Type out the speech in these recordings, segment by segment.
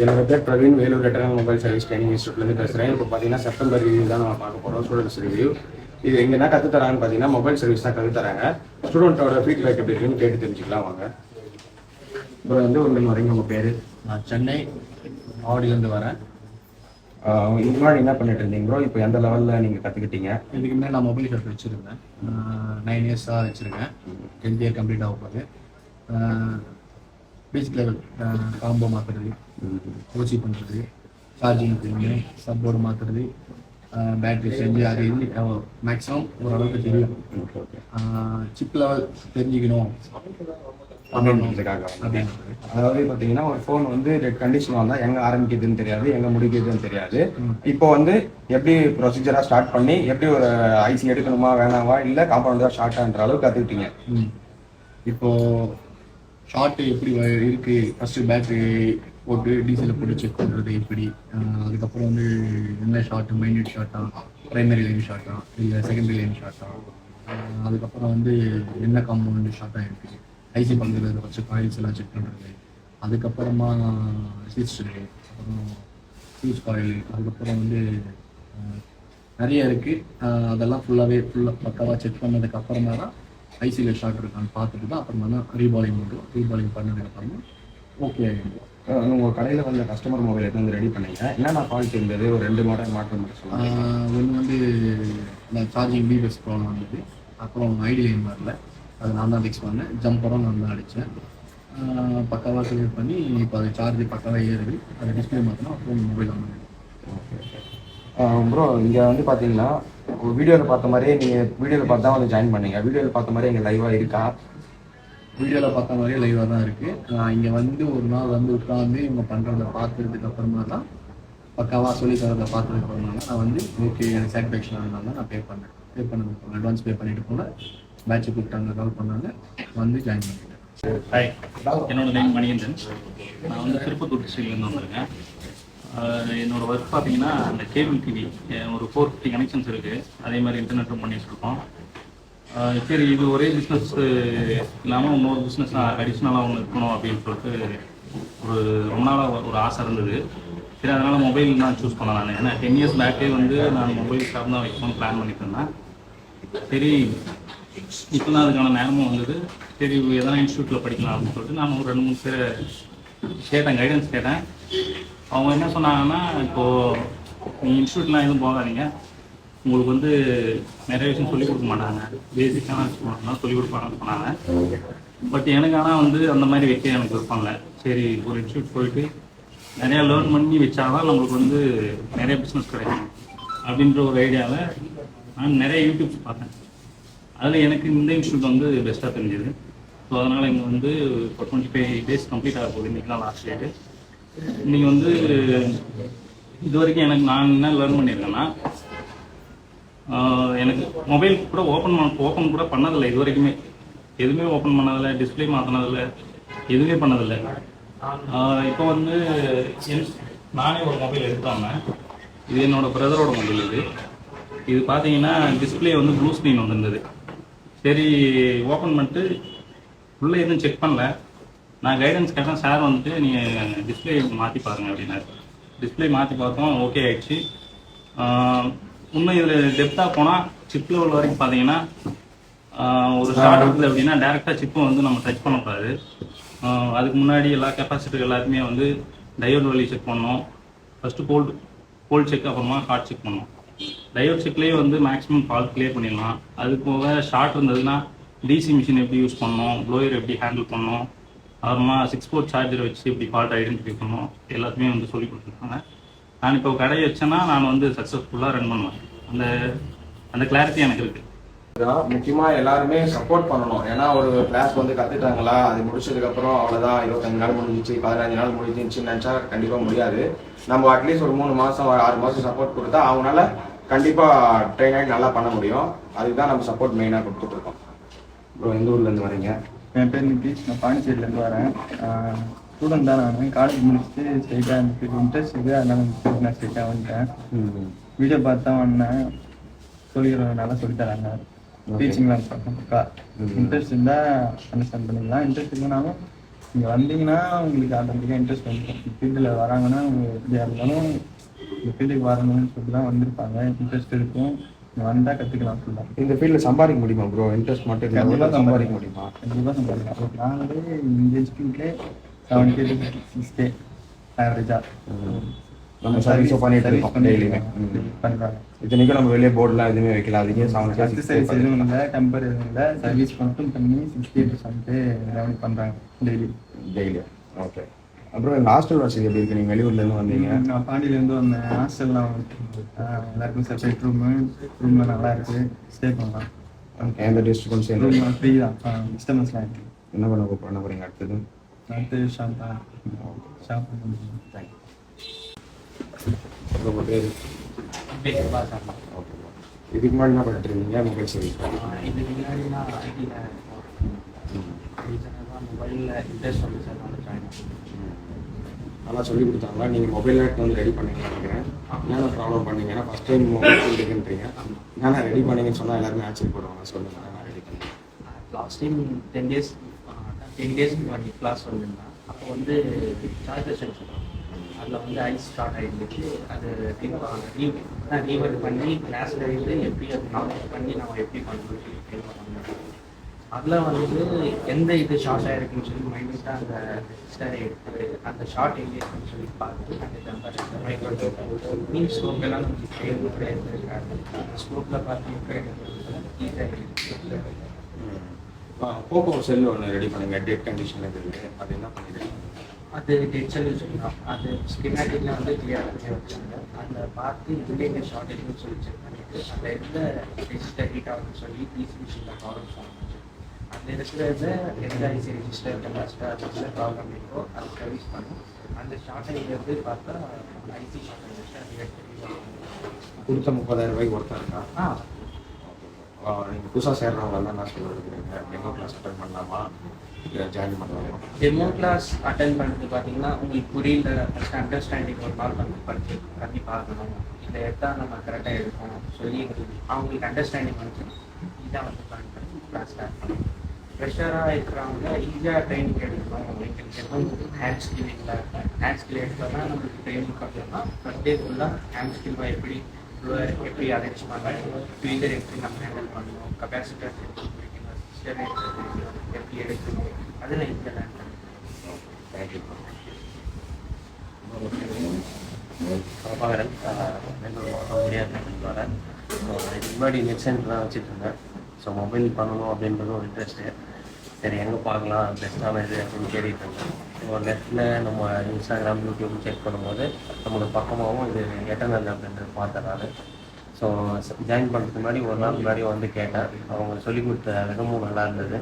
என்னோட பேர் பிரவீன் வேலூர் ரெட்டரன் மொபைல் சர்வீஸ் ட்ரைனிங் இன்ஸ்டியூட்லேருந்து பேசுகிறேன் இப்போ பார்த்தீங்கன்னா செப்டம்பர் ரிவ்யூ தான் நம்ம பார்க்க போகிறோம் ஸ்டூடெண்ட்ஸ் ரிவ்யூ இது எங்க என்ன கற்று தராங்கன்னு பார்த்தீங்கன்னா மொபைல் சர்வீஸ் தான் கற்று தராங்க ஸ்டூடெண்ட்டோட ஃபீட்பேக் எப்படி இருக்குன்னு கேட்டு தெரிஞ்சுக்கலாம் வாங்க. இப்போ வந்து ஒரு வரீங்க உங்கள் பேர்? நான் சென்னை ஆவடியிலேருந்து வரேன். இதுக்கு முன்னாடி என்ன பண்ணிட்டு இருந்தீங்க ப்ரோ இப்போ எந்த லெவலில் நீங்கள் கற்றுக்கிட்டீங்க இதுக்கு முன்னாடி நான் மொபைல் ஷாப் வச்சுருந்தேன். நைன் இயர்ஸாக வச்சுருக்கேன். டென்த் இயர் கம்ப்ளீட் ஆக போகுது. பேசிக் லெவல் காம்போ மாற்றுறது ஓசி பண்ணுறது சார்ஜிங் பண்ணுறது சப்போர்ட் மாற்றுறது பேட்டரி செஞ்சு அது இது மேக்ஸிமம் ஓரளவுக்கு தெரியும். சிப் லெவல் தெரிஞ்சுக்கணும். அதாவது பார்த்தீங்கன்னா ஒரு ஃபோன் வந்து கண்டிஷன் வந்தால் எங்கே ஆரம்பிக்குதுன்னு தெரியாது எங்கே முடிக்குதுன்னு தெரியாது. இப்போ வந்து எப்படி ப்ரொசீஜராக ஸ்டார்ட் பண்ணி எப்படி ஒரு ஐசி எடுக்கணுமா வேணாமா இல்லை காம்பவுண்ட் தான் ஷார்ட்டான்ற அளவுக்கு கற்றுக்கிட்டீங்க ம். இப்போ ஷார்ட்டு எப்படி இருக்கு? ஃபர்ஸ்ட் பேட்டரி போட்டு டீசலை போட்டு செக் பண்ணுறது எப்படி? அதுக்கப்புறம் வந்து என்ன ஷார்ட்டு மைன்யூட் ஷார்ட்டா பிரைமரி லைன் ஷார்ட்டா இல்லை செகண்டரி லைன் ஷார்ட்டா அதுக்கப்புறம் வந்து என்ன காம்பவுண்ட் ஷார்ட்டாக இருக்கு? ஐசி பண்ணுறது ஃபஸ்ட்டு காயில்ஸ் எல்லாம் செக் பண்ணுறது அதுக்கப்புறமா ஹிஸ்டரி அப்புறம் ஃபியூஸ் காயில் அதுக்கப்புறம் வந்து நிறைய இருக்குது அதெல்லாம் ஃபுல்லாகவே ஃபுல்லாக பக்காவாக செக் பண்ணதுக்கு அப்புறமா தான் ஐசியில் ஷார்ட் இருக்கான்னு பார்த்துட்டு தான் அப்புறமா தான் ரீபாலிங் பண்ணுறோம் ரீபாலிங் பண்ணதுக்கு அப்புறமா ஓகே அஹ் உங்க கடையில் வந்த கஸ்டமர் மொபைல் எடுத்து வந்து ரெடி பண்ணீங்க என்னென்ன ஃபால்ட் இருந்தது? ஒரு ரெண்டு மாடல் மாற்றம் மட்டும் சொல்லுங்க. ஒன்று வந்து நான் சார்ஜிங் பிபெஸ் ப்ராப்ளம் வந்தது அப்புறம் ஐடி லைன் வரல. அது நான் தான் ஃபிக்ஸ் பண்ணேன். ஜம்பரும் நான் தான் அடித்தேன் பக்காவாக கிளியர் பண்ணி இப்போ அது சார்ஜ் பக்காவாக ஏறுது. அது டிஸ்பிளே மாற்றினா அப்புறம் மொபைல் வந்து ப்ரோ இங்கே வந்து பார்த்தீங்கன்னா வீடியோவில் பார்த்த மாதிரியே நீங்கள் வீடியோவில் பார்த்து தான் வந்து ஜாயின் பண்ணீங்க. வீடியோவில் பார்த்த மாதிரி எங்கள் லைவாக இருக்கா? வீடியோவில் பார்த்த மாதிரியே லைவாக தான் இருக்குது நான் இங்கே வந்து ஒரு நாள் வந்து உட்காந்து இவங்க பண்ணுறத பார்த்ததுக்கு அப்புறமா தான் பக்காவாக சொல்லி தரதை பார்த்ததுக்கு அப்புறமா தான் நான் வந்து ஓகே எனக்கு சாட்டிஸ்ஃபேக்ஷன் ஆனால் தான் நான் பே பண்ணேன். பே பண்ணதுக்கு அட்வான்ஸ் பே பண்ணிட்டு போல பேட்சை கூப்பிட்டாங்க கால் பண்ணாங்க வந்து ஜாயின் பண்ணிட்டேன். ஹாய் என்னோட நேம் மணிகண்டன். நான் வந்து திருப்பத்தூர் டிஸ்ட்ரிக்ட்லேருந்து வந்திருக்கேன். என்னோடய என்னோட ஒர்க் பார்த்தீங்கன்னா அந்த கேபிள் டிவி ஒரு ஃபோர் ஃபிஃப்டி கனெக்ஷன்ஸ் இருக்குது அதே மாதிரி இன்டர்நெட்டும் பண்ணிகிட்ருக்கோம் சரி இது ஒரே பிஸ்னஸ் இல்லாமல் இன்னொரு பிஸ்னஸ் அடிஷ்னலாக ஒன்று இருக்கணும் அப்படின்னு சொல்லிட்டு ஒரு ரொம்ப நாளாக ஒரு ஆசை இருந்தது. சரி அதனால் மொபைல் தான் சூஸ் பண்ணேன் நான். ஏன்னா டென் இயர்ஸ் பேக்கே வந்து நான் மொபைல் ஷாப் தான் வைக்கணும்னு பிளான் பண்ணிட்டு இருந்தேன். சரி இப்போ தான் அதுக்கான நேரமும் வந்தது. சரி எதனா இன்ஸ்டியூட்டில் படிக்கலாம் அப்படின்னு சொல்லிட்டு நான் ஒரு ரெண்டு மூணு பேரை கேட்டேன் கைடன்ஸ் கேட்டேன். அவங்க என்ன சொன்னாங்கன்னா இப்போது நீங்கள் இன்ஸ்டியூட்லாம் எதுவும் போகாதீங்க. உங்களுக்கு வந்து நிறைய விஷயம் சொல்லிக் கொடுக்க மாட்டாங்க. பேசிக்கான விஷயம் சொல்லிக் கொடுப்பாங்கன்னு சொன்னாங்க. பட் எனக்கு ஆனால் வந்து அந்த மாதிரி வைக்க எனக்கு விருப்பம் இல்லை. சரி ஒரு இன்ஸ்டியூட் போயிட்டு நிறையா லேர்ன் பண்ணி வச்சாதான் நம்மளுக்கு வந்து நிறைய பிஸ்னஸ் கிடைக்கும். அப்படின்ற ஒரு ஐடியாவில் நான் நிறைய யூடியூப்ஸ் பார்த்தேன். அதில் எனக்கு இந்த இன்ஸ்டியூட் வந்து பெஸ்ட்டாக தெரிஞ்சுது. ஸோ அதனால் இங்கே வந்து இப்போ டுவெண்ட்டி ஃபைவ் டேஸ் கம்ப்ளீட் ஆக போகுது. இன்றைக்கி தான் லாஸ்ட் டேட்டு இன்றைக்கி வந்து இது வரைக்கும் எனக்கு நான் என்ன லேர்ன் பண்ணியிருக்கேன்னா எனக்கு மொபைல் கூட ஓப்பன் பண்ண ஓப்பன் கூட பண்ணதில்லை இது வரைக்குமே எதுவுமே ஓப்பன் பண்ணதில்லை டிஸ்பிளே மாற்றினதில்லை எதுவுமே பண்ணதில்லை. இப்போ வந்து நானே ஒரு மொபைல் எடுத்தாங்க. இது என்னோட பிரதரோட மொபைல் இது. இது பார்த்தீங்கன்னா டிஸ்பிளே வந்து ப்ளூ ஸ்க்ரீன் வந்திருந்தது. சரி ஓப்பன் பண்ணிட்டு உள்ளே எதுவும் செக் பண்ணல. நான் கைடன்ஸ் கேட்டேன். சார் வந்துட்டு நீங்கள் டிஸ்பிளே மாற்றி பாருங்க அப்படின்னாரு. டிஸ்பிளே மாற்றி பார்த்தோம் ஓகே ஆயிடுச்சு. இன்னும் இதில் டெப்த்தாக போனால் சிப் லெவல் வரைக்கும் பார்த்தீங்கன்னா ஒரு ஷார்ட் இருக்குது அப்படின்னா டேரெக்டாக சிப்பை வந்து நம்ம டச் பண்ணக்கூடாது அதுக்கு முன்னாடி எல்லா கெப்பாசிட்டர் எல்லாத்தையுமே வந்து டயோட் வழி செக் பண்ணோம் ஃபஸ்ட்டு கோல்டு கோல்ட் செக் அப்புறமா ஹாட் செக் பண்ணோம் டயோட் செக்லேயே வந்து மேக்ஸிமம் ஃபால்ட் கிளியர் பண்ணிடலாம். அது போக ஷார்ட் இருந்ததுன்னா டிசி மிஷின் எப்படி யூஸ் பண்ணோம் ப்ளோயர் எப்படி ஹேண்டில் பண்ணோம் அப்புறமா சிக்ஸ் போர்ட் சார்ஜர் வச்சு எப்படி ஃபால்ட் ஐடென்டிஃபை பண்ணோம். எல்லாத்தையுமே வந்து சொல்லி கொடுத்துருக்காங்க. நான் இப்போ கடை வச்சேன்னா நான் வந்து சக்ஸஸ்ஃபுல்லாக ரன் பண்ணுவேன். அந்த அந்த கிளாரிட்டி எனக்கு இருக்குது இதுதான் முக்கியமா எல்லாருமே சப்போர்ட் பண்ணணும். ஏன்னா ஒரு கிளாஸ் வந்து கத்துட்டாங்களா அது முடிச்சதுக்கு அப்புறம் அவ்வளவுதான். இருபத்தஞ்சு நாள் முடிஞ்சிச்சு பதினஞ்சு நாள் முடிஞ்சிச்சுன்னு நினைச்சா கண்டிப்பா முடியாது. நம்ம அட்லீஸ்ட் ஒரு மூணு மாசம் ஒரு ஆறு மாசம் சப்போர்ட் கொடுத்தா அவங்களால கண்டிப்பா ட்ரெயின் ஆகி நல்லா பண்ண முடியும். அதுக்கு தான் நம்ம சப்போர்ட் மெயினா கொடுத்துட்டு இருக்கோம். ப்ரோ எந்த ஊர்ல இருந்து வரீங்க? என் பேர் நிதிஷ். நான் பாண்டிச்சேரியிலேருந்து வரேன். ஸ்டூடெண்ட் தான் நான். காலேஜ் முடிச்சுட்டு ஸ்ட்ரைட்டாக எனக்கு இன்ட்ரெஸ்ட் இருக்குது அதனால நான் ஸ்ட்ரைட்டாக வந்துட்டேன். வீடியோ பார்த்து தான் வந்தேன். சொல்லிக்கிறோம் நல்லா சொல்லி தராங்க. டீச்சிங்லாம் பக்கா இன்ட்ரெஸ்ட் இருந்தால் அண்டர்ஸ்டாண்ட் பண்ணிக்கலாம். இன்ட்ரெஸ்ட் இல்லைனாலும் இங்கே வந்தீங்கன்னா உங்களுக்கு ஆட்டோமேட்டிக்காக இன்ட்ரெஸ்ட் வந்துடும் ஃபீல்டில் வராங்கன்னா அவங்க எப்படியா இருந்தாலும் இந்த ஃபீல்டுக்கு வரணும்னு சொல்லிட்டு தான் வந்திருப்பாங்க. இன்ட்ரெஸ்ட் இருக்கும். வந்தால் கற்றுக்கலாம் ஃபுல்லாக இந்த ஃபீல்டில் சம்பாதிக்க முடியுமா ப்ரோ இன்ட்ரெஸ்ட் மட்டும் கண்டிப்பாக சம்பாதிக்க முடியுமா? கண்டிப்பாக சம்பாதிக்கலாம். நான் வந்து இந்த இன்ஸ்டியூட்லே செவன் கே சிக்ஸ் கே ஆவரேஜாக நம்ம சர்வீஸோ பண்ணிட்டு இருக்கோம் டெய்லியுமே பண்ணுறாங்க இத்தனைக்கும் நம்ம வெளியே போர்டுலாம் எதுவுமே வைக்கல. அதுக்கே செவன் ஃபஸ்ட்டு சர்வீஸ் எதுவும் இல்லை டெம்பர் எதுவும் இல்லை. சர்வீஸ் மட்டும் பண்ணி சிக்ஸ்டி பர்சன்ட்டு ரெவன்யூ பண்ணுறாங்க டெய்லி டெய்லி ஓகே அப்புறம் இந்த ஹாஸ்டல் வசதி எப்படி இருக்கு? நீங்கள் வெளியூர்லேருந்து வந்தீங்க. நான் பாண்டியிலேருந்து வந்தேன். ஹாஸ்டல்லாம் எல்லாருக்கும் செப்பரேட் ரூமு ரூமில் நல்லா இருக்கு. ஸ்டே பண்ணலாம். ஓகே எந்த டிஸ்ட்ரிக்டும் சேர்ந்து? ரூம் ஃப்ரீ தான். டிஸ்டர்பன்ஸ்லாம் இருக்கு. என்ன பண்ண பண்ண போகிறீங்க அடுத்தது? அடுத்து ஷாப் தான். ஷாப் உங்கள் பேர்? ஓகே இதுக்கு முன்னாடி என்ன பண்ணிட்டு இருந்தீங்க? மொபைல் சர்வீஸ் இதுக்கு முன்னாடி நான் ஐடியில் மொபைலில் இன்ட்ரெஸ்ட் வந்து சார் நான் ஜாயின் நல்லா சொல்லி கொடுத்தாங்களா? நீங்கள் மொபைல் எடுத்து வந்து ரெடி பண்ணீங்கன்னு நினைக்கிறேன். என்னென்ன ப்ராப்ளம் பண்ணீங்க? ஏன்னா ஃபஸ்ட் டைம் மொபைல் இருக்குன்றீங்க என்னென்ன ரெடி பண்ணீங்கன்னு சொன்னால் எல்லாருமே ஆச்சரியப்படுவாங்க. சொல்லுங்கள் நான் ரெடி பண்ணேன் last time ten days ten days முன்னாடி கிளாஸ் வந்திருந்தேன். அப்போ வந்து சார்ஜர் சொல்லுவோம் அதில் வந்து ஐஸ் ஸ்டார்ட் ஆகிருந்துச்சு அது ரீ ரீவர்ட் பண்ணி கிளாஸில் இருந்து எப்படி அது நாலேஜ் பண்ணி நம்ம எப்படி பண்ணணும் சொல்லி அதில் வந்து எந்த இது ஷார்ட் ஆயிருக்குன்னு சொல்லி மைனஸாக அந்த ரெஜிஸ்டரை எடுத்து அந்த ஷார்ட் எங்கே இருக்குன்னு சொல்லி பார்த்து அந்த மைக்ரோ மீன் ஸ்கோப் எல்லாம் தேவைப்பட இருந்திருக்காரு. அந்த ஸ்கோப்பில் பார்த்து போக்கோ செல் ஒன்று ரெடி பண்ணுங்க. டெட் கண்டிஷனில் இருக்குது அது என்ன பண்ணிடுறீங்க அது டென்ஷன் சொல்லலாம் அது ஸ்கிமேட்டிக்கில் வந்து கிளியர் பண்ணி வச்சாங்க அந்த பார்த்து இதுலேயே இந்த ஷார்ட் இருக்குன்னு சொல்லி செக் பண்ணிட்டு அதில் இருந்த ரெஜிஸ்டர் ஹீட் ஆகுதுன்னு சொல்லி ஈஸி மிஷினில் ப்ராப்ளம் சொன்னாங்க அதில் இருக்கிறத எந்த ஐசி ரெஜிஸ்டர் கெப்பாசிட்டர் அதில் ப்ராப்ளம் இருக்கோ அதை சர்வீஸ் பண்ணும் அந்த ஷார்ட் இருந்து பார்த்தா ஐசி ஷார்ட் ரெஜிஸ்டர் அது எடுத்து கொடுத்த முப்பதாயிரம் ரூபாய்க்கு ஒருத்தர் இருக்கா ஆ நீங்கள் புதுசாக சேர்றவங்க எல்லாம் என்ன சொல்ல இருக்கிறீங்க டெமோ கிளாஸ் அட்டன் பண்ணலாமா? ஜாயின் பண்ணலாமா? டெமோ கிளாஸ் அட்டன் பண்ணுறது பார்த்தீங்கன்னா உங்களுக்கு புரியல ஃபஸ்ட் அண்டர்ஸ்டாண்டிங் ஒரு நாள் வந்து படிச்சு பண்ணி பார்க்கணும். இதை எடுத்தால் நம்ம கரெக்டாக எடுக்கணும் சொல்லி அவங்களுக்கு அண்டர்ஸ்டாண்டிங் வந்து இதான் வந்து பிளான் பண்ணி கிளாஸ் ஸ்டார்ட் பண்ணணும். ஃப்ரெஷராக இருக்கிறவங்க ஈஸியாக ட்ரைனிங் எடுக்கணும் எங்களுக்கு எதுவும் ஹேண்ட் ஸ்கில் இல்லை ஹேண்ட் ஸ்கில் எடுத்தோம்னா நம்மளுக்கு ட்ரைனிங் பண்ணோம்னா ஃபஸ்ட் டே ஃபுல்லாக ஹேண்ட் ஸ்கில் எப்படி எப்படி அரேஞ்ச் பண்ணணும் ஃபீல்டர் எப்படி நம்ம ஹேண்டில் பண்ணணும் கெப்பாசிட்டர் எப்படி பிடிக்கணும் சிஸ்டர் எப்படி எடுக்கணும் அதில் இந்த லேர்ன் பண்ணணும். தேங்க்யூ பிரபாகரன் பெங்களூர் மாவட்டம் முடியாது வரேன் இதுக்கு முன்னாடி நெட் சென்டர் தான் வச்சுட்டு இருந்தேன் ஸோ மொபைல் பண்ணணும் அப்படின்றது ஒரு இன்ட்ரெஸ்ட்டு சரி எங்கே பார்க்கலாம்? பெஸ்ட்டான இது அப்படின்னு தேடிட்டு இருந்தேன். ஸோ நெட்டில் நம்ம இன்ஸ்டாகிராம் யூடியூப் செக் பண்ணும்போது நம்மளோட பக்கமாகவும் இது எட்டர்னல் அப்படின்றது பார்த்தேன் நான் ஸோ ஜாயின் பண்ணுறதுக்கு முன்னாடி ஒரு நாள் முன்னாடி வந்து கேட்டேன். அவங்க சொல்லிக் கொடுத்த விதமும் நல்லா இருந்தது.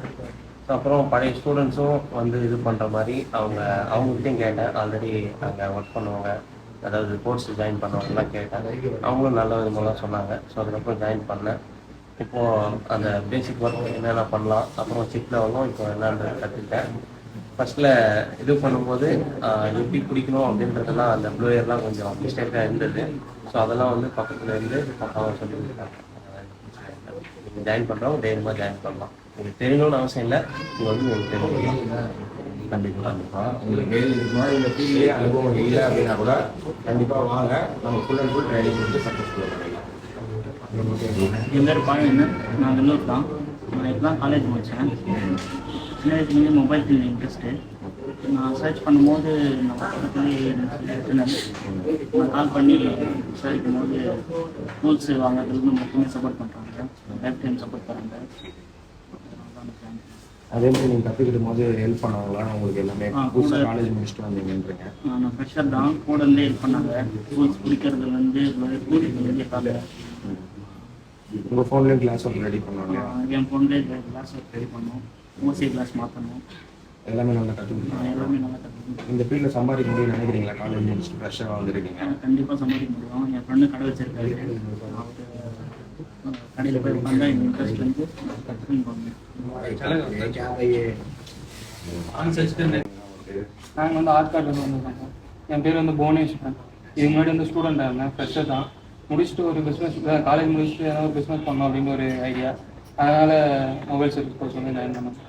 ஸோ அப்புறம் பழைய ஸ்டூடெண்ட்ஸும் வந்து இது பண்ணுற மாதிரி அவங்க அவங்ககிட்டையும் கேட்டேன். ஆல்ரெடி அங்கே ஒர்க் பண்ணுவாங்க அதாவது கோர்ஸ் ஜாயின் பண்ணவங்கலாம் கேட்டேன். அவங்களும் நல்ல விதமாக சொன்னாங்க. ஸோ அதுக்கப்புறம் ஜாயின் பண்ணேன். இப்போது அந்த பேசிக் ஒர்க் என்னென்ன பண்ணலாம் அப்புறம் சிப் லெவலும் இப்போ என்னன்றது கற்றுக்கிட்டேன் ஃபர்ஸ்ட்ல இது பண்ணும்போது எப்படி பிடிக்கணும் அப்படின்றதெல்லாம் அந்த ப்ளூயர்லாம் கொஞ்சம் மிஸ்டேக்காக இருந்தது. ஸோ அதெல்லாம் வந்து பக்கத்தில் இருந்து பக்காவாக சொல்லி நீங்கள் ஜாயின் பண்ணுறோம் தைரியமாக ஜாயின் பண்ணலாம். உங்களுக்கு தெரியணும்னு அவசியம் இல்லை. நீங்கள் வந்து உங்களுக்கு தெரியும் கண்டிப்பாக கண்டிப்பாக உங்களுக்கு இது மாதிரி இந்த ஃபீல்ட்லேயே அனுபவம் இல்லை அப்படின்னா கூட கண்டிப்பாக வாங்க. நம்ம ஃபுல் அண்ட் ஃபுல் ட்ரைனிங் கொடுத்து சக்ஸஸ்ஃபுல்லாக பண்ணிக்கலாம். என் பேர் பாண்டியன் நான் வெள்ளூர் தான். நான் இப்போ தான் காலேஜ் முடித்தேன் சின்ன வயசுலேருந்து மொபைல் ஃபீல்டு இன்ட்ரெஸ்ட்டு நான் சர்ச் பண்ணும்போது நம்ம பக்கத்துலேயே நான் கால் பண்ணி விசாரிக்கும் போது டூல்ஸ் வாங்குறதுக்கு மட்டுமே சப்போர்ட் பண்ணுறாங்க லைஃப் டைம் சப்போர்ட் பண்ணுறாங்க அதே மாதிரி நீங்கள் கற்றுக்கிட்டும் போது ஹெல்ப் பண்ணாங்களா உங்களுக்கு எல்லாமே புதுசாக காலேஜ் முடிச்சுட்டு வந்தீங்கன்றீங்க. நான் ஃப்ரெஷர் தான். கூட இருந்தே ஹெல்ப் பண்ணாங்க. டூல்ஸ் பிடிக்கிறதுலேருந்து டூல்ஸ்லேருந்து எல்லாமே உங்கள் ஃபோன்லேயும் கிளாஸ் ஒன்று ரெடி பண்ணுவாங்க என் ஃபோன்லேயே கிளாஸ் ரெடி பண்ணோம் ஓசி கிளாஸ் மாற்றணும் எல்லாமே நல்லா நான் கற்றுக்கிட்டோம் எல்லாமே நல்லா கற்றுக்கணும் இந்த ஃபீல்டில் சம்பாதிக்க முடியும்னு நினைக்கிறீங்களா? காலேஜ் முடிச்சுட்டு ஃப்ரெஷ்ஷாக வந்திருக்கீங்க. கண்டிப்பாக சம்பாதிக்க முடியும். என் ஃப்ரெண்டு கடை வச்சிருக்காரு. கடையில் போய் உட்காந்தா எனக்கு இன்ட்ரெஸ்ட் வந்து கற்றுக்கணும் நாங்கள் வந்து ஆற்காட்டில் வந்திருக்கோம் என் பேர் வந்து புவனேஸ்வரன். இதுக்கு முன்னாடி வந்து ஸ்டூடெண்டாக இருந்தேன். ஃப்ரெஷர் தான். முடிச்சுட்டு ஒரு பிஸ்னஸ் காலேஜ் முடிச்சுட்டு ஏதாவது ஒரு பிஸ்னஸ் பண்ணணும் அப்படின்னு ஒரு ஐடியா அதனால் மொபைல் சர்வீஸ் கோர்ஸ் வந்து ஜாயின் பண்ணேன்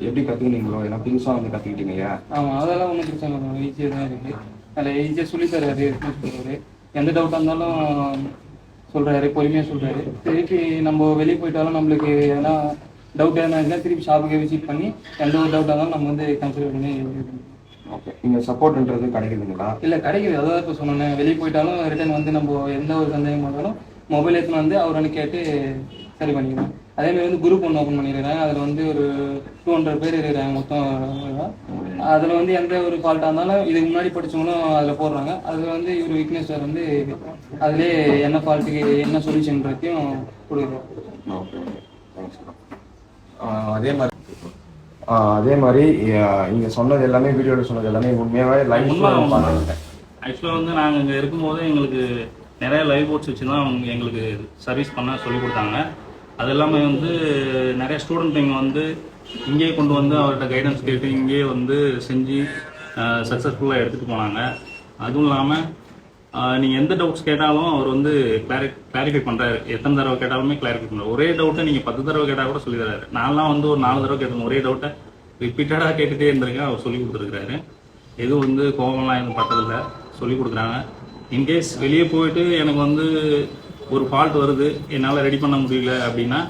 எப்படி கற்றுக்கினீங்களோ ஏன்னா புதுசாக வந்து கற்றுக்கிட்டீங்க இல்லையா? ஆமாம் அதெல்லாம் ஒன்றும் பிரச்சனை இல்லை ஈஸியாக தான் இருக்குது. அதில் ஈஸியாக சொல்லி தர்றாரு சொல்கிறாரு எந்த டவுட்டாக இருந்தாலும் சொல்கிறாரு பொறுமையாக சொல்கிறாரு திருப்பி நம்ம வெளியே போயிட்டாலும் நம்மளுக்கு எதனா டவுட் எதனா இருந்தால் திருப்பி ஷாப்புக்கே விசிட் பண்ணி எந்த ஒரு டவுட்டாக இருந்தாலும் நம்ம வந்து கன்சிடர் பண்ணி. ஓகே நீங்கள் சப்போர்ட்ன்றது கிடைக்குதுங்களா? இல்லை கிடைக்குது. அதான் இப்போ சொன்னேன் வெளியே போயிட்டாலும் ரிட்டர்ன் வந்து நம்ம எந்த ஒரு சந்தேகம் இருந்தாலும் மொபைல் எடுத்துன்னு வந்து அவர் வந்து கேட்டு சரி பண்ணிக்கலாம் அதே மாதிரி வந்து குரூப் ஒன்று ஓப்பன் பண்ணியிருக்கிறேன் அதில் வந்து ஒரு டூ ஹண்ட்ரட் பேர் இருக்கிறாங்க மொத்தம். அதில் வந்து எந்த ஒரு ஃபால்ட்டாக இருந்தாலும் இதுக்கு முன்னாடி படிச்சவங்களும் அதில் போடுறாங்க. அதில் வந்து இவர் விக்னேஷ் சார் வந்து அதிலே என்ன ஃபால்ட்டுக்கு என்ன சொல்யூஷன்றதையும் கொடுக்குறோம். ஓகே தேங்க்ஸ் அதே மாதிரி அதே மாதிரி இங்க சொன்னது எல்லாமே வீடியோவில் சொன்னது எல்லாமே உண்மையாவே லைஃப் உண்மை பார்த்துருக்கேன். ஆக்சுவலாக வந்து நாங்கள் இங்கே இருக்கும்போது எங்களுக்கு நிறைய லைவ் போட்ஸ் வச்சு தான் அவங்க எங்களுக்கு சர்வீஸ் பண்ண சொல்லி கொடுத்தாங்க. அது எல்லாமே வந்து நிறைய ஸ்டூடெண்ட் இங்கே வந்து இங்கேயே கொண்டு வந்து அவர்கிட்ட கைடன்ஸ் கேட்டு இங்கேயே வந்து செஞ்சு சக்ஸஸ்ஃபுல்லாக எடுத்துகிட்டு போனாங்க. அதுவும் இல்லாமல் நீங்கள் எந்த டவுட்ஸ் கேட்டாலும் அவர் வந்து கிளாரி கிளாரிஃபை பண்ணுறாரு எத்தனை தடவை கேட்டாலுமே கிளாரிஃபை பண்ணுறாரு ஒரே டவுட்டை நீங்கள் பத்து தடவை கேட்டால் கூட சொல்லி தராரு. நான்லாம் வந்து ஒரு நாலு தடவை கேட்டிருந்தேன். ஒரே டவுட்டை ரிப்பீட்டடாக கேட்டுகிட்டே இருந்திருக்கேன். அவர் சொல்லி கொடுத்துருக்காரு எதுவும் வந்து கோபம்லாம் எதுவும் பட்டதில்லை. சொல்லி கொடுக்குறாங்க. இன்கேஸ் வெளியே போயிட்டு எனக்கு வந்து ஒரு ஃபால்ட் வருது என்னால் ரெடி பண்ண முடியல அப்படின்னா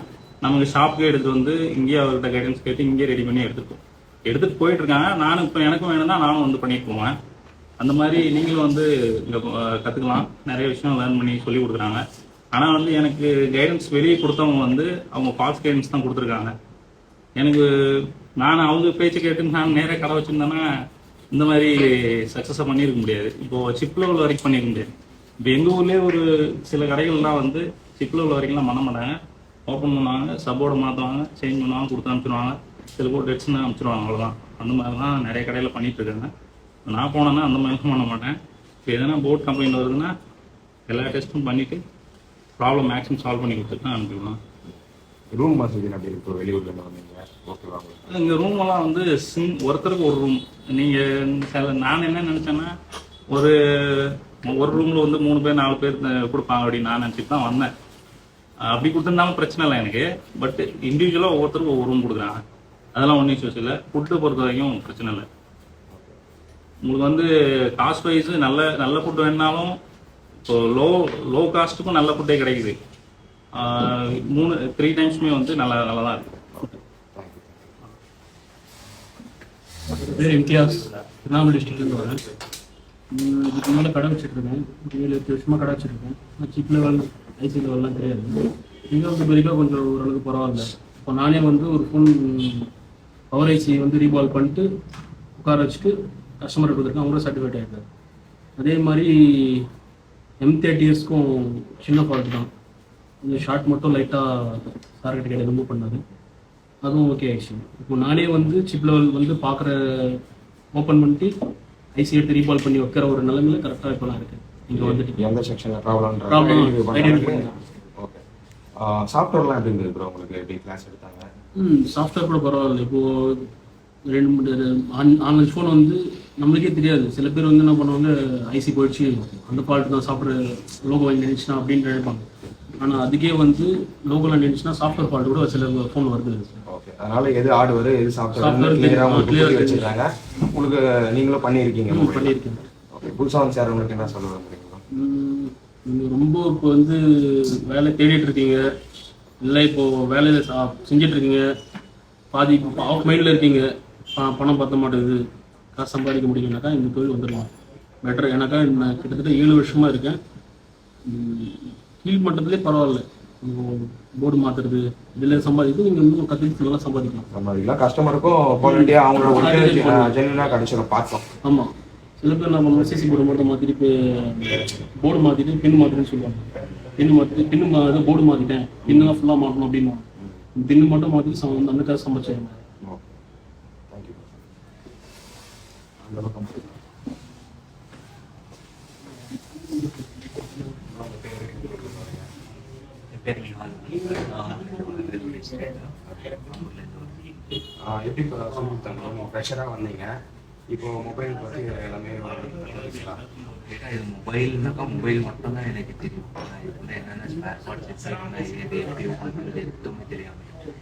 நமக்கு ஷாப்புக்கே எடுத்து வந்து இங்கேயே அவர்கிட்ட கைடன்ஸ் கேட்டு இங்கேயே ரெடி பண்ணி எடுத்துப்போம். எடுத்துகிட்டு போயிட்டு இருக்காங்க. நானும் இப்போ எனக்கும் வேணும்னா நானும் வந்து பண்ணிட்டு போவேன். அந்த மாதிரி நீங்களும் வந்து இங்கே கற்றுக்கலாம் நிறைய விஷயம் லேர்ன் பண்ணி சொல்லி கொடுக்குறாங்க. ஆனால் வந்து எனக்கு கைடன்ஸ் வெளியே கொடுத்தவங்க வந்து அவங்க ஃபால்ஸ் கைடன்ஸ் தான் கொடுத்துருக்காங்க. எனக்கு நான் அவங்க பேச்சு கேட்டு நான் நேராக கடை வச்சுருந்தேன்னா இந்த மாதிரி சக்ஸஸாக பண்ணியிருக்க முடியாது. இப்போ சிப் லெவல் வரைக்கும் பண்ணியிருக்க முடியாது. இப்போ எங்கள் ஊர்லேயே ஒரு சில கடைகள்லாம் வந்து சிப் லெவல் வரைக்கும்லாம் பண்ண மாட்டாங்க. ஓப்பன் பண்ணுவாங்க சப்போர்டை மாற்றுவாங்க சேஞ்ச் பண்ணுவாங்க கொடுத்து அனுப்பிச்சிடுவாங்க சில போட்டு டெட்ஸ்னு அனுப்பிச்சிடுவாங்க அவ்வளோதான் அந்த மாதிரி தான் நிறைய கடையில் பண்ணிகிட்ருக்காங்க இருக்காங்க. நான் போனேன்னா அந்த மாதிரிலாம் பண்ண மாட்டேன். இப்போ எதனா போர்ட் கம்ப்ளைண்ட் வருதுன்னா எல்லா டெஸ்ட்டும் பண்ணிவிட்டு ப்ராப்ளம் மேக்ஸிமம் சால்வ் பண்ணி கொடுத்துட்டு தான் அனுப்பிவிடுவேன். ரூம் வசதி அப்படி இருக்கு வெளியூர்ல இருந்து வந்தீங்க ஓகேவா இந்த ரூம் எல்லாம் வந்து சிங் ஒருத்தருக்கு ஒரு ரூம் நீங்க சில நான் என்ன நினைச்சேன்னா ஒரு ஒரு ரூம்ல வந்து மூணு பேர் நாலு பேர் கொடுப்பாங்க அப்படின்னு நான் நினைச்சிட்டு தான் வந்தேன். அப்படி கொடுத்துருந்தாலும் பிரச்சனை இல்லை எனக்கு. பட் இண்டிவிஜுவலாக ஒவ்வொருத்தருக்கும் ஒவ்வொரு ரூம் கொடுக்குறாங்க. அதெல்லாம் ஒன்றும் இஷ்யூஸ் இல்லை. ஃபுட்டு பொறுத்த வரைக்கும் பிரச்சனை இல்லை. உங்களுக்கு வந்து காஸ்ட் வைஸ் நல்ல நல்ல ஃபுட் வேணாலும் இப்போ லோ லோ காஸ்ட்டுக்கும் நல்ல ஃபுட்டே கிடைக்குது. மூணு த்ரீ டைம்ஸுமே வந்து நல்லா நல்லா தான் இருக்கு. பேர் இம்தியாஸ் திருவண்ணாமலை டிஸ்ட்ரிக்ட்லேருந்து வரேன். இதுக்கு மேலே கடை வச்சுருக்கேன். ஏழு எட்டு வருஷமாக கடை வச்சுருக்கேன். சிப் லெவல் ஐசி லெவல்லாம் கிடையாது. இங்கே வந்து பெரிக்கா கொஞ்சம் ஓரளவுக்கு பரவாயில்ல. இப்போ நானே வந்து ஒரு ஃபோன் பவர் ஐசி வந்து ரீபால் பண்ணிட்டு உட்கார வச்சுட்டு கஸ்டமர் கொடுத்துருக்கேன் அவங்களும் சர்டிஃபிகேட் ஆகிட்டார் அதே மாதிரி எம் தேர்ட்டி இயர்ஸ்க்கும் சின்ன ஃபால்ட் தான். கொஞ்சம் ஷார்ட் மட்டும் லைட்டாக சார்கிட்ட கேட்டு ரிமூவ் பண்ணாரு. அதுவும் ஓகே ஆயிடுச்சு. இப்போ நானே வந்து சிப் லெவல் வந்து பார்க்குற ஓப்பன் பண்ணிட்டு ஐசி எடுத்து ரீபால் பண்ணி வைக்கிற ஒரு நிலைமையில கரெக்டாக இப்போ நான் இருக்கேன். இங்கே வந்துட்டு. எந்த செக்ஷன்ல identify ஓகே சாஃப்ட்வேர்லாம் எப்படி ப்ரோ உங்களுக்கு எப்படி கிளாஸ் எடுத்தாங்க? ம் சாஃப்ட்வேர் கூட பரவாயில்ல. இப்போ ரெண்டு மூணு ஆன்லைன் ஃபோன் வந்து நம்மளுக்கே தெரியாது. சில பேர் வந்து என்ன பண்ணுவாங்க ஐசி போயிடுச்சு அந்த ஃபால்ட் தான் சாஃப்ட்வேர் லோகோ வாங்கி நினைச்சுனா அப்படின்னு நினைப்பாங்க. ஆனால் அதுக்கே வந்து லோகோலாம் நினைச்சுனா சாஃப்ட்வேர் ஃபால்ட் கூட சில ஃபோன் வருது. ஓகே அதனால எது ஹார்ட்வேர் எது சாஃப்ட்வேர் தெரியும். உங்களுக்கு நீங்களும் பண்ணியிருக்கீங்க ம், பண்ணியிருக்கேன். ஓகே புதுசா வந்து சேரவங்களுக்கு என்ன சொல்ல விரும்புறீங்களா ம், நீங்க ரொம்ப இப்போ வந்து வேலை தேடிட்டு இருக்கீங்க. இல்லை இப்போ வேலையில சா- செஞ்சுட்டு இருக்கீங்க. பாதி ஆஃப் மைண்டில் இருக்கீங்க. பணம் பத்த மாட்டேங்குது. காசு சம்பாதிக்க முடியலனாக்கா இந்த தொழில் வந்துடலாம் பெட்டர் ஏன்னாக்கா நான் கிட்டத்தட்ட ஏழு வருஷமா இருக்கேன். கீழ் மட்டத்திலே பரவாயில்ல. போர்டு மாத்துறது இதில் சம்பாதிக்கிறது நீங்கள் இன்னும் கற்றுக்கிட்டு நல்லா சம்பாதிக்கலாம். சம்பாதிக்கலாம் கஸ்டமருக்கும் குவாலிட்டியா அவங்களோட ஜென்யூனா கிடைச்சிடும் பார்த்தோம் ஆமாம் சில பேர் பண்ணுவோம் சிசி போர்டு மட்டும் இப்போ போர்டு மாற்றிட்டு பின் மாற்றுன்னு சொல்லுவாங்க. பின் மாற்றி பின்னு போர்டு மாற்றிட்டேன் பின்னெல்லாம் ஃபுல்லாக மாட்டணும் அப்படின்னு பின்னு மட்டும் சம் அந்த காசு சமைச்சிருங்க தேங்க்யூ என் பேர் எப்படி இப்போ சொல்லி தந்தோம் ஃப்ரெஷராக வந்தீங்க இப்போ மொபைல் பற்றி எல்லாமே தெரிஞ்சுங்களா? இது மொபைல்னாக்கா மொபைல் மட்டும்தான் எனக்கு தெரியும் நான் இதுல என்னென்ன ஸ்பேர் பார்ட்ஸ் எக்ஸாக்ட்னா எது எப்படி ஓப்பன் பண்ணுறது எதுவுமே தெரியாமல்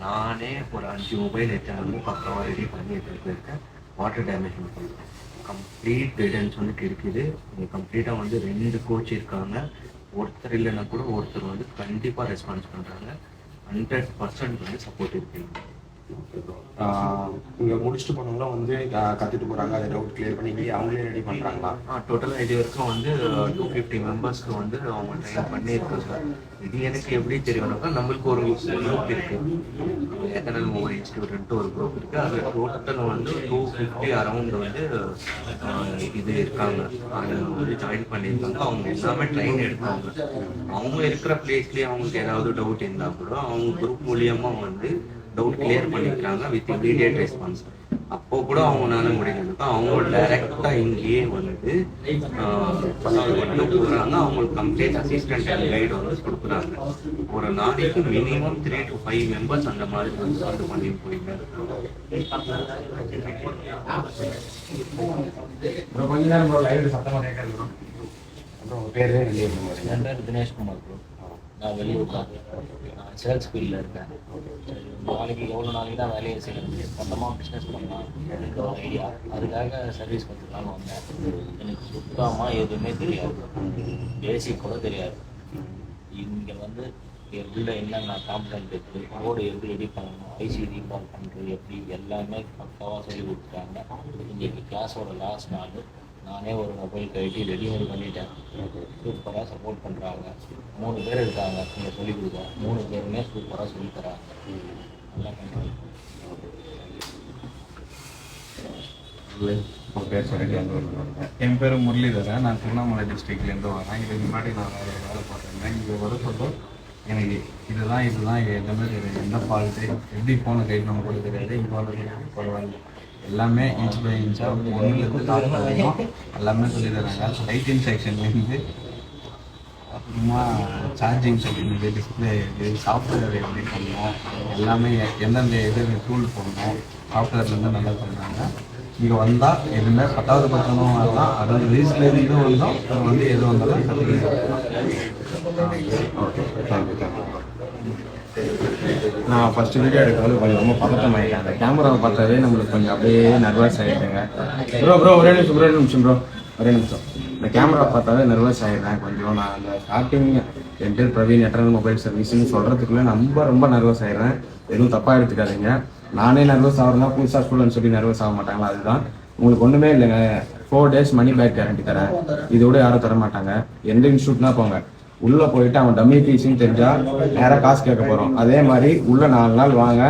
நானே ஒரு அஞ்சு மொபைல் எடுத்தாலும் பக்காவாக ரெடி பண்ணி எடுத்துகிட்டு போயிருக்கேன் வாட்டர் டேமேஜ் கம்ப்ளீட் கைடன்ஸ் வந்துட்டு இருக்குது. கம்ப்ளீட்டாக வந்து ரெண்டு கோச் இருக்காங்க. ஒருத்தர் இல்லைன்னா கூட ஒருத்தர் வந்து கண்டிப்பாக ரெஸ்பான்ஸ் பண்ணுறாங்க ஹண்ட்ரட் பர்சன்ட் வந்து சப்போர்ட் இருக்குது இங்கே முடிச்சுட்டு போனவங்களும் வந்து கத்துட்டு போறாங்க அதை டவுட் கிளியர் பண்ணி அவங்களே ரெடி பண்றாங்களா? டோட்டலாக இது வரைக்கும் வந்து டூ ஃபிஃப்டி மெம்பர்ஸ்க்கு வந்து அவங்க ட்ரெயின் சார் இது எனக்கு எப்படி தெரியும்னாக்கா நம்மளுக்கு ஒரு குரூப் இருக்கு. எத்தனை மூவர் இன்ஸ்டியூட்ன்ட்டு ஒரு குரூப் இருக்கு. அது டோட்டல் வந்து டூ ஃபிஃப்டி அரௌண்ட் வந்து இது இருக்காங்க. அதில் வந்து ஜாயின் பண்ணியிருக்காங்க. அவங்க எல்லாமே ட்ரெயின் எடுத்தாங்க. அவங்க இருக்கிற பிளேஸ்லேயே அவங்களுக்கு ஏதாவது டவுட் இருந்தால் கூட அவங்க குரூப் மூலியமா வந்து டவுட் கிளியர் பண்ணிக்கிறாங்க வித் இமீடியட் ரெஸ்பான்ஸ். அப்போ கூட அவங்களால முடியலனாக்கா அவங்க டைரக்டா இங்கேயே வந்து மட்டும் கொடுக்குறாங்க. அவங்களுக்கு கம்ப்ளீட் அசிஸ்டன்ட் அண்ட் கைடு வந்து கொடுக்குறாங்க. ஒரு நாளைக்கு minimum three to five members அந்த மாதிரி வந்து வந்து பண்ணி போயிட்டு கொஞ்ச நேரம் ப்ரோ லைவ்ல சத்தமா கேட்கறது ப்ரோ அப்புறம் பேர் தினேஷ்குமார் ப்ரோ நான் வெளியூர் தான் நான் சேல்ஸ் ஃபீல்டில் இருக்கேன். நாளைக்கு எவ்வளோ நாளைக்கு தான் வேலையை செய்யணும்? மொத்தமாக பிஸ்னஸ் பண்ணலாம். எனக்கு ஒரு ஐடியா அதுக்காக சர்வீஸ் கற்றுக்கலாம்னு வந்தேன். எனக்கு சுத்தமாக எதுவுமே தெரியாது. பேசிக் கூட தெரியாது. இங்கே வந்து எதில் என்னென்ன காம்பனண்ட் இருக்குது கோடு எப்படி ரெடி பண்ணணும் ஐசி ரீகால் பண்ணுறது எப்படி எல்லாமே பக்காவாக சொல்லி கொடுத்துட்டாங்க. இன்றைக்கி கிளாஸோட லாஸ்ட் நாள். நானே ஒரு மொபைல் கழட்டி ரெடிமேட் பண்ணிட்டேன். சூப்பராக சப்போர்ட் பண்ணுறாங்க மூணு பேர் இருக்காங்க. இங்கே சொல்லிக் கொடுக்க மூணு பேருமே சூப்பராக சொல்லித் தராங்க. நல்லா பண்ணுறாங்க எந்த? என் பேர் முரளிதரன். நான் திருவண்ணாமலை டிஸ்ட்ரிக்ட்லேருந்து வரேன். இதுக்கு முன்னாடி நான் வேறு வேலை பார்த்துருந்தேன். இங்கே வர சொல்ல எனக்கு இதுதான் இதுதான் எல்லாமே தெரியாது எந்த ஃபால்ட்டு எப்படி ஃபோனை கைட் பண்ண கூட தெரியாது இங்கே வந்து பரவாயில்ல எல்லாமே இன்ச் பை இன்ச்சாக ஒன்றுலேருந்து லாஸ்ட் வரைக்கும் எல்லாமே சொல்லி தராங்க லைட்டிங் செக்ஷன்லேருந்து அப்புறமா சார்ஜிங் சொல்லியிருந்து டிஸ்பிளே இது சாஃப்ட்வேர் எப்படி பண்ணணும் எல்லாமே எந்தெந்த இது டூல் போடணும்? சாஃப்ட்வேர்லேருந்து நல்லா சொல்கிறாங்க இங்கே வந்தால் எதுவுமே பத்தாவது பத்தணும் வரலாம். அறுபது வயசுலேருந்து வந்தோம். வந்து எது வந்தாலும் okay thank you thank you நான் ஃபர்ஸ்ட் வீடியோ எடுக்கும்போது கொஞ்சம் ரொம்ப பதட்டம் ஆகிட்டேன் அந்த கேமராவை பார்த்தாவே நம்மளுக்கு கொஞ்சம் அப்படியே நர்வஸ் ஆகிட்டேங்க ப்ரோ ப்ரோ ஒரே நிமிஷம் ஒரே நிமிஷம் ப்ரோ ஒரே நிமிஷம். இந்த கேமரா பார்த்தாவே நர்வஸ் ஆகிடுறேன் கொஞ்சம் நான் அந்த ஸ்டார்டிங் என் பேர் பிரவீன் எட்டர்னல் மொபைல் சர்வீஸ்னு சொல்கிறதுக்குள்ளே ரொம்ப ரொம்ப நர்வஸ் ஆகிடுறேன் எதுவும் தப்பாக எடுத்துக்காதீங்க. நானே நர்வஸ் ஆகிறதா புதுசாக ஸ்டூடெண்ட் சொல்லி நர்வஸ் ஆக மாட்டாங்களா? அதுதான். உங்களுக்கு ஒன்றுமே இல்லைங்க. Four days money back guarantee தரேன். இதோட யாரும் தர மாட்டாங்க எந்த இன்ஸ்டியூட்னா போங்க. உள்ள போயிட்டு அவன் டம்மி பீஸ்ன்னு தெரிஞ்சா நேராக காசு கேட்க போறோம். அதே மாதிரி உள்ள நாலு நாள் வாங்க.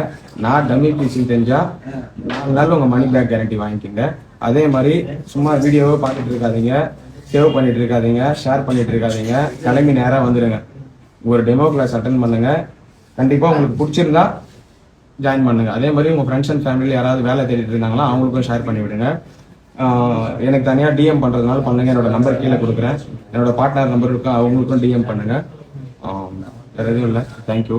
நான் டம்மி பீஸ்ன்னு தெரிஞ்சா நாலு நாள் உங்க மணி பேக் கேரண்டி வாங்கிக்கிங்க. அதே மாதிரி சும்மா வீடியோவை பார்த்துட்டு இருக்காதீங்க. சேவ் பண்ணிட்டு இருக்காதீங்க. ஷேர் பண்ணிட்டு இருக்காதீங்க. கிளம்பி நேராக வந்துடுங்க ஒரு டெமோ கிளாஸ் அட்டன் பண்ணுங்க. கண்டிப்பா உங்களுக்கு பிடிச்சிருந்தா ஜாயின் பண்ணுங்க. அதே மாதிரி உங்க ஃப்ரெண்ட்ஸ் அண்ட் ஃபேமிலி யாராவது வேலை தேடிட்டு இருந்தாங்களா அவங்களுக்கும் ஷேர் பண்ணி விடுங்க எனக்கு தனியாக டிஎம் பண்ணுறதுனால பண்ணுங்க. என்னோட நம்பர் கீழே கொடுக்குறேன். என்னோட பார்ட்னர் நம்பர் இருக்கா அவங்களுக்கும் டிஎம் பண்ணுங்க. வேறு எதுவும் இல்லை. தேங்க்யூ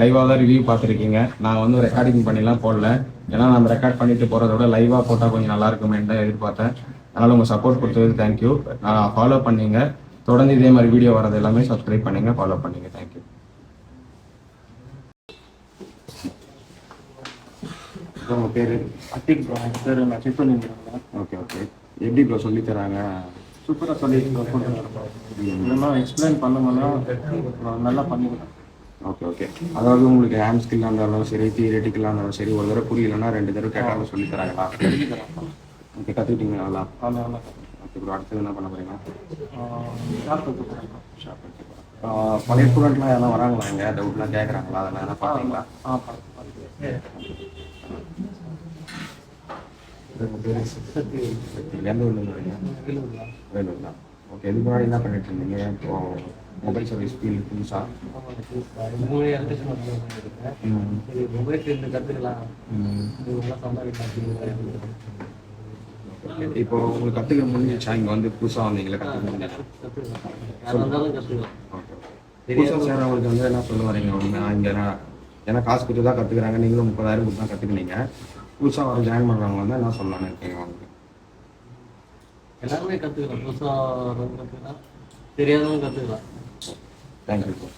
லைவாக தான் ரிவ்யூ பார்த்துருக்கீங்க. நான் வந்து ரெக்கார்டிங் பண்ணிலாம் போடல. ஏன்னா நம்ம ரெக்கார்ட் பண்ணிட்டு போகிறத விட லைவாக போட்டால் கொஞ்சம் நல்லா இருக்குமேன்னு தான் எதிர்பார்த்தேன். அதனால் உங்கள் சப்போர்ட் கொடுத்தது தேங்க்யூ நான் ஃபாலோ பண்ணிங்க. தொடர்ந்து இதே மாதிரி வீடியோ வரது எல்லாமே சப்ஸ்கிரைப் பண்ணுங்கள் ஃபாலோ பண்ணுங்க. தேங்க்யூ உங்கள் பேர்? அட்டிக் ப்ரோ சார் நான் செக் பண்ணியிருந்தேன் ஓகே ஓகே எப்படி ப்ரோ சொல்லி தராங்க? சூப்பராக சொல்லி இதெல்லாம் எக்ஸ்பிளைன் பண்ணோம்னா நல்லா பண்ணிக்கிறேன் ஓகே ஓகே அதாவது உங்களுக்கு ஹேண்ட் ஸ்கில்லாக இருந்தாலும் சரி தியரட்டிக்கலாக இருந்தாலும் சரி ஒரு தடவை புரியலன்னா ரெண்டு தடவை கேட்டாலும் சொல்லி தராங்களா ஓகே கற்றுக்கிட்டீங்களா நல்லா ஓகே ப்ரோ அடுத்தது என்ன பண்ண போறீங்க? பழைய ஸ்டூடெண்ட்லாம் எதனா வராங்களா இங்கே? டவுட்லாம் கேட்குறாங்களா அதெல்லாம் என்ன பார்த்தீங்களா ஆ பார்த்து எந்த ஊர்லேருந்து வரீங்க வேலூர் தான் ஓகே இதுக்கு முன்னாடி என்ன பண்ணிட்டு இருந்தீங்க இப்போ மொபைல் சர்வீஸ் ஃபீல்டு புதுசாக மொபைல் இருந்து கற்றுக்கலாம் ம் இப்போ உங்களுக்கு கற்றுக்க முடிஞ்சிச்சா இங்கே வந்து புதுசாக வந்தீங்களா கற்றுக்க முடிஞ்சிச்சா யாராக இருந்தாலும் வந்து என்ன சொல்ல வரீங்க அவங்க இங்கே ஏன்னா காசு கொடுத்து தான் கற்றுக்குறாங்க நீங்களும் முப்பதாயிரம் கொடுத்து தான் கற்றுக்குனீங்க புதுசாக வர ஜாயின் பண்ணுறவங்க வந்து என்ன சொல்லலாம்னு இருக்கீங்க உங்களுக்கு எல்லாருமே கற்றுக்கலாம் புதுசாக தெரியாதவங்க கற்றுக்கலாம் தேங்க்யூ